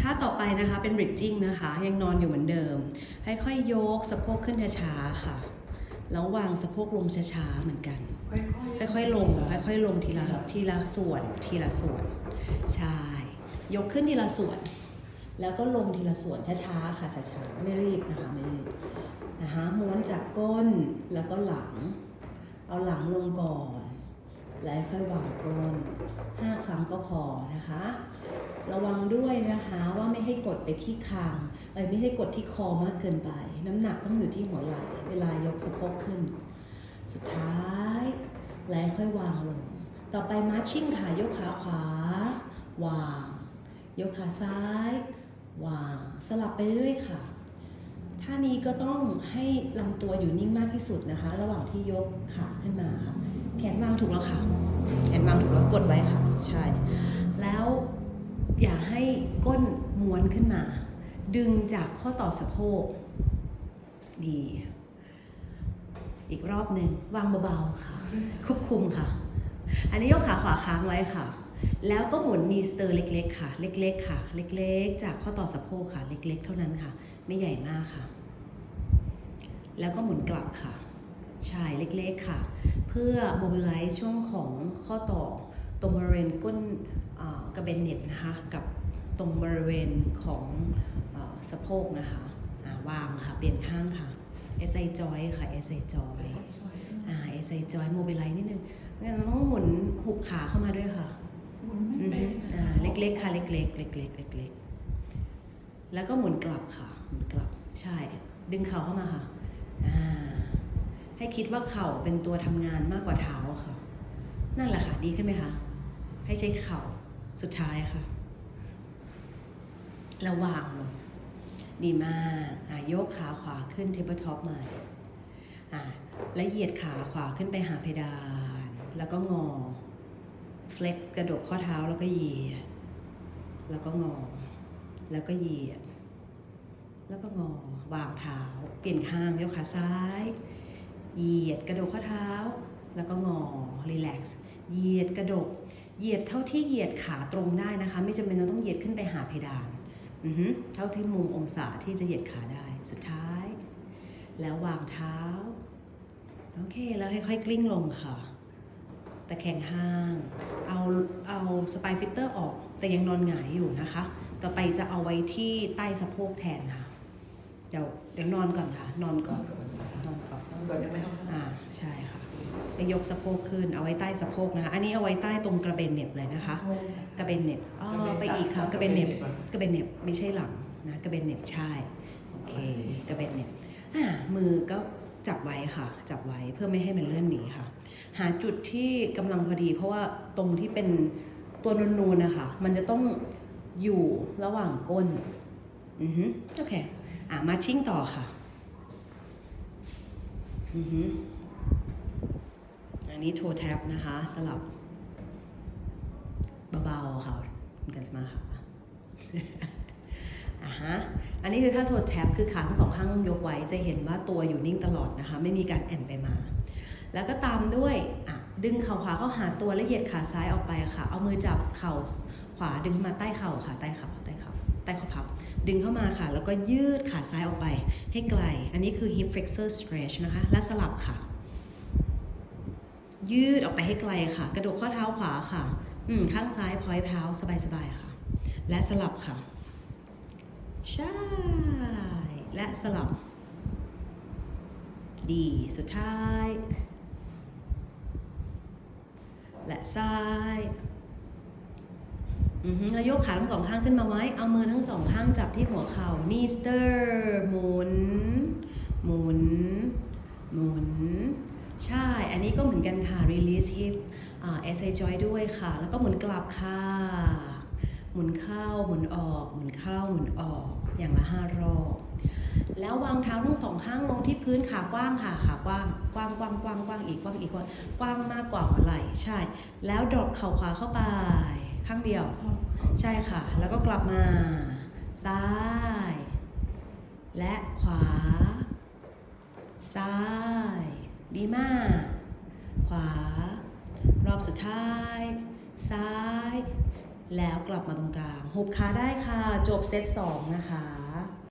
ท่าต่อไปนะคะเป็น bridging นะคะ ยังนอนอยู่เหมือนเดิม ให้ค่อยยกสะโพกขึ้นช้าๆค่ะ แล้ววางสะโพกลงช้าๆเหมือนกัน ค่อยๆลง ค่อยๆลงทีละทีละส่วน ทีละส่วน ใช่ ยกขึ้นทีละส่วน แล้วก็ลงทีละส่วนช้าๆค่ะช้าๆ ไม่รีบนะคะไม่รีบนะคะม้วนจากก้นแล้วก็หลัง เอาหลังลงก่อน แล้วค่อยวางก้นห้าครั้งก็พอนะคะ ระวังด้วยนะคะว่าไม่ให้กดไปที่คางเอ้ไม่ให้กดที่คอมากเกินไป น้ำหนักต้องอยู่ที่หัวไหล่เวลายกสะโพกขึ้น สุดท้ายแล้วค่อยวางลง ต่อไปมาร์ชิ่งค่ะยกขาขวา วาง ยกขาซ้าย วาง สลับไปเรื่อยค่ะท่านี้ก็ต้องให้ลำตัวอยู่นิ่งมากที่สุดนะคะ ระหว่างที่ยกขาขึ้นมาค่ะ แขนวางถูกแล้วค่ะ แขนวางถูกแล้วกดไว้ค่ะ ใช่ แล้วอย่าให้ก้นม้วนขึ้นมา ดึงจากข้อต่อสะโพก ดี อีกรอบหนึ่งวางเบาๆค่ะ ควบคุมค่ะ อันนี้ยกขาขวาค้างไว้ค่ะ แล้วก็หมุนนีสเตอร์เล็กๆค่ะ เล็กๆค่ะ เล็กๆ จากข้อต่อสะโพกค่ะ เล็กๆ เท่านั้นค่ะ ไม่ใหญ่มากค่ะ แล้วก็หมุนกลับค่ะ ใช่เล็กๆค่ะ เพื่อโมบิลไลซ์ช่วงของข้อต่อตรงบริเวณก้นอ่ากระเบนเน็ตนะคะกับตรงบริเวณของอาสะโพกนะคะอ่าวางค่ะ เปลี่ยนข้างค่ะ SI joint ค่ะ SI joint อ่า SI joint mobilize นิดนึงงั้นเราต้องหมุนหุบขาเข้ามาด้วยค่ะอือฮึอ่าเล็กๆค่ะเล็กๆเล็กๆเล็กๆแล้วก็หมุนกลับค่ะหมุนกลับใช่ ดึงเข่าเข้ามาค่ะอ่า ให้คิดว่าเข่าเป็นตัวทำงานมากกว่าเท้าค่ะ นั่นแหละค่ะ ดีขึ้นไหมคะ ให้ใช้เข่าสุดท้ายค่ะแล้ววางลง ดีมากอะยกขาขวาขึ้นเทเบิลท็อปมาอะและเหยียดขาขวาขึ้นไปหาเพดาน แล้วก็งอ เฟล็กกระดกข้อเท้าแล้วก็เหยียด แล้วก็งอ แล้วก็เหยียด แล้วก็งอ วางเท้า เปลี่ยนข้างยกขาซ้าย เหยียดกระดกข้อเท้า แล้วก็งอรีแลกซ์เหยียดกระดก เหยียดเท่าที่เหยียดขาตรงได้นะคะ ไม่จำเป็นต้องเหยียดขึ้นไปหาเพดานเท่าที่มุมองศาที่จะเหยียดขาได้สุดท้าย แล้ววางเท้าโอเคแล้วค่อยๆกลิ้งลงค่ะตะแคงห้าง เอาเอาสปายฟิตเตอร์ออกแต่ยังนอนหงายอยู่นะคะ ต่อไปจะเอาไว้ที่ใต้สะโพกแทนค่ะ เดี๋ยวเดี๋ยวนอนก่อนค่ะ นอนก่อนนอน ก่อนก่อนยังไม่ต้องอ่าใช่ค่ะไปยกสะโพกขึ้นเอาไว้ใต้สะโพกนะคะ อันนี้เอาไว้ใต้ตรงกระเบนเหน็บเลยนะคะ กระเบนเหน็บอ๋อไปอีกค่ะกระเบนเหน็บกระเบนเหน็บไม่ใช่หลังนะกระเบนเหน็บใช่โอเคกระเบนเหน็บอ่ามือก็จับไว้ค่ะ จับไว้เพื่อไม่ให้มันเลื่อนหนีค่ะ หาจุดที่กำลังพอดี เพราะว่าตรงที่เป็นตัวนูนๆนะคะมันจะต้องอยู่ระหว่างก้นอือฮึโอเคอะมาชิ่งต่อค่ะ อันนี้โทแท็บนะคะ สลับเบาๆค่ะคุณกันมาค่ะอ่าฮะอันนี้คือถ้าโทแท็บคือขาทั้งสองข้างยกไว้จะเห็นว่าตัวอยู่นิ่งตลอดนะคะ ไม่มีการแอนไปมา แล้วก็ตามด้วยอะดึงเข่าขวาเข้าหาตัวและเหยียดขาซ้ายออกไปค่ะ เอามือจับเข่าขวาดึงมาใต้เข่าค่ะ ใต้เข่าใต้เข่าใต้ข้อพับ ดึงเข้ามาค่ะ แล้วก็ยืดขาซ้ายออกไปให้ไกล อันนี้คือ hip flexor stretch นะคะ และสลับค่ะ ยืดออกไปให้ไกลค่ะ กระดกข้อเท้าขวาค่ะ อืม ข้างซ้ายพอยเท้าสบายๆค่ะ และสลับค่ะ ใช่ และสลับ ดี สุดท้าย และซ้าย แล้วยกขาทั้งสองข้างขึ้นมาไว้ เอามือทั้งสองข้างจับที่หัวเข่านี่สเตอร์หมุน หมุน หมุน ใช่ อันนี้ก็เหมือนกันค่ะ release hip อ่า SI joint ด้วยค่ะ แล้วก็หมุนกลับค่ะ หมุนเข้า หมุนออก หมุนเข้า หมุนออก อย่างละห้ารอบ แล้ววางเท้าทั้งสองข้างลงที่พื้นขากว้างค่ะ ขากว้าง กว้างกว้างกว้างกว้างอีกกว้างอีกกว้าง กว้างมากกว่าหัวไหล่ ใช่ แล้วดรอปเข่าขวาเข้าไป ข้างเดียว ใช่ค่ะ แล้วก็กลับมา ซ้าย และขวา ซ้าย ดีมาก ขวา รอบสุดท้าย ซ้าย แล้วกลับมาตรงกลาง หุบขาได้ค่ะ จบเซตสองนะคะ